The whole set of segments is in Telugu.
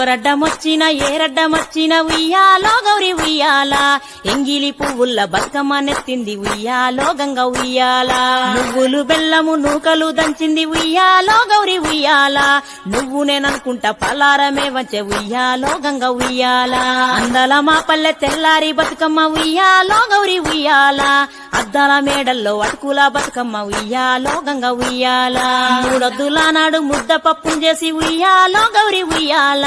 ఎవరడ్డమొచ్చినా ఏరడ్డమొచ్చినా ఉయ్యాలో గౌరి ఉయ్యాల. ఎంగిలి పువ్వుల్ల బతుకమ్మ నెత్తింది ఉయ్యాలో గంగ ఉయ్యాల. నువ్వులు బెల్లము నూకలు దంచింది ఉయ్యాలో గౌరి ఉయ్యాల. నువ్వు నేననుకుంటా పలారమే వచ్చే ఉయ్యాలో గంగ ఉయ్యాల. అందల మా పల్లె తెల్లారి బతుకమ్మ ఉయ్యాలో గౌరి ఉయ్యాల. అద్దాల మేడల్లో అటుకుల బతుకమ్మ ఉయ్యాలో గంగ ఉయ్యాల. మూడొద్దుల నాడు ముద్ద పప్పు చేసి ఉయ్యాలో గౌరి ఉయ్యాల.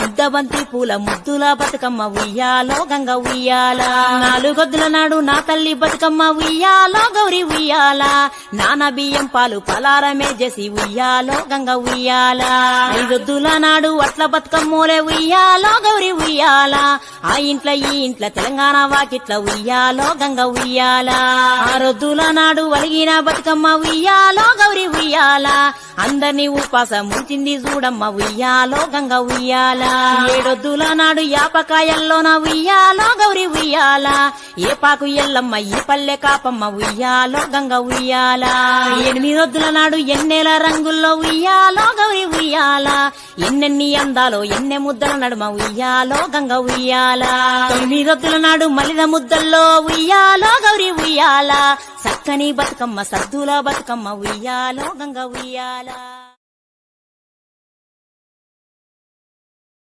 ముద్ద పూల ముద్దుల బతుకమ్మ ఉయ్యాలో గంగ ఉయ్యాల. నాలుగొద్దుల నాడు నా తల్లి బతుకమ్మ ఉయ్యాలో గౌరీ ఉయ్యాల. నానా బియ్యం పాలు పలారమే చేసి ఉయ్యాలో గంగ ఉయ్యాల. ఐదొద్దుల నాడు అట్ల బతుకమ్మోలే ఉయ్యాలో గౌరీ ఉయ్యాల. ఆ ఇంట్ల ఈ ఇంట్ల తెలంగాణ వాకిట్ల ఉయ్యాలో గంగ ఉయ్యాల. ఆరొద్దుల నాడు వలిగిన బతుకమ్మ ఉయ్యాలో గౌరీ ఉయ్యాల. అందరినీ ఉపాసం ముంచింది చూడమ్మ ఉయ్యాలో గంగ ఉయ్యాల. ఏడొద్దుల నాడు యాపకాయల్లోన ఉయ్యాలో? గౌరి ఉయ్యాల? ఏ పాకు ఎల్లమ్మ ఈ పల్లె కాపమ్మ ఉయ్యాలో? గంగ ఉయ్యాల? ఎనిమిదొద్దుల నాడు ఎన్నెల రంగుల్లో ఉయ్యాలో? గౌరి ఉయ్యాల? ఎన్నెన్ని అందాలో ఎన్నె ముద్దల నడుమ ఉయ్యాలో? గంగ ఉయ్యాల? తొమ్మిదొద్దుల నాడు మలిద ముద్దల్లో ఉయ్యాలో? గౌరి ఉయ్యాల? చక్కని బతుకమ్మ సద్దుల బతుకమ్మ ఉయ్యాలో? గంగ ఉయ్యాలా?